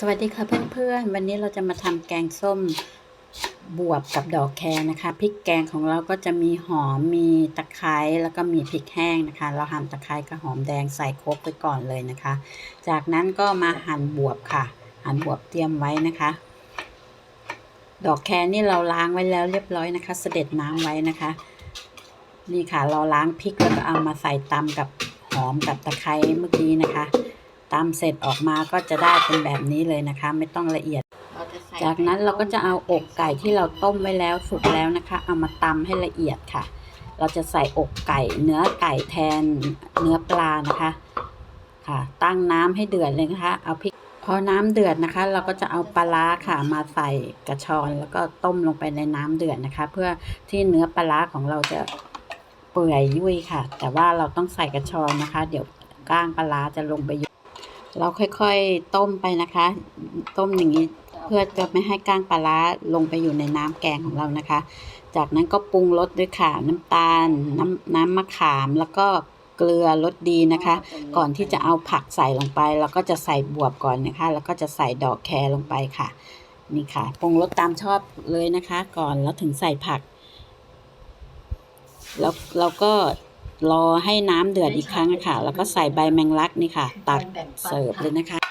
สวัสดีค่ะเพื่อนๆ วันนี้เราจะมาทำแกงส้มบวบกับดอกแครนะคะพริกแกงของเราก็จะมีหอมมีตะไคร้แล้วก็มีพริกแห้งนะคะ เราหั่นตะไคร้กับหอมแดงใส่ครบไปก่อนเลยนะคะ จากนั้นก็มาหั่นบวบค่ะ หั่นบวบเตรียมไว้นะคะ ดอกแครนี่เราล้างไว้แล้วเรียบร้อยนะคะ เสด็จน้ำไว้นะคะ นี่ค่ะเราล้างพริกแล้วก็เอามาใส่ตำกับหอมกับตะไคร้เมื่อกี้นะคะ ตำเสร็จออกมาก็จะได้เป็นแบบนี้เลยนะคะ ไม่ต้องละเอียด จากนั้นเราก็จะเอาอกไก่ที่เราต้มไว้แล้วสุกแล้วนะคะ เอามาตำให้ละเอียดค่ะ เราจะใส่อกไก่เนื้อไก่แทนเนื้อปลานะคะค่ะ ตั้งน้ำให้เดือดเลยนะคะ เอาพริกพอน้ำเดือดนะคะ เราก็จะเอาปลาร้าค่ะมาใส่กระชอนแล้วก็ต้มลงไปในน้ำเดือดนะคะ เพื่อที่เนื้อปลาร้าของเราจะเปื่อยยุ่ยค่ะ แต่ว่าเราต้องใส่กระชอนนะคะ เดี๋ยวก้างปลาร้าจะลงไปอยู่ เราค่อยๆต้มไปนะคะ ต้มอย่างนี้เพื่อจะไม่ให้ก้างปลาร้าลงไปอยู่ในน้ำแกงของเรานะคะ จากนั้นก็ปรุงรสด้วยค่ะน้ำตาล น้ำน้ำมะขามแล้วก็เกลือรสดีนะคะ ก่อนที่จะเอาผักใส่ลงไปเราก็จะใส่บวบก่อนนะคะ แล้วก็จะใส่ดอกแครลงไปค่ะ นี่ค่ะปรุงรสตามชอบเลยนะคะ ก่อนแล้วถึงใส่ผัก แล้วเราก็ รอให้น้ำเดือดอีกครั้งค่ะ แล้วก็ใส่ใบแมงลักนี่ค่ะ ตักเสิร์ฟเลยนะคะ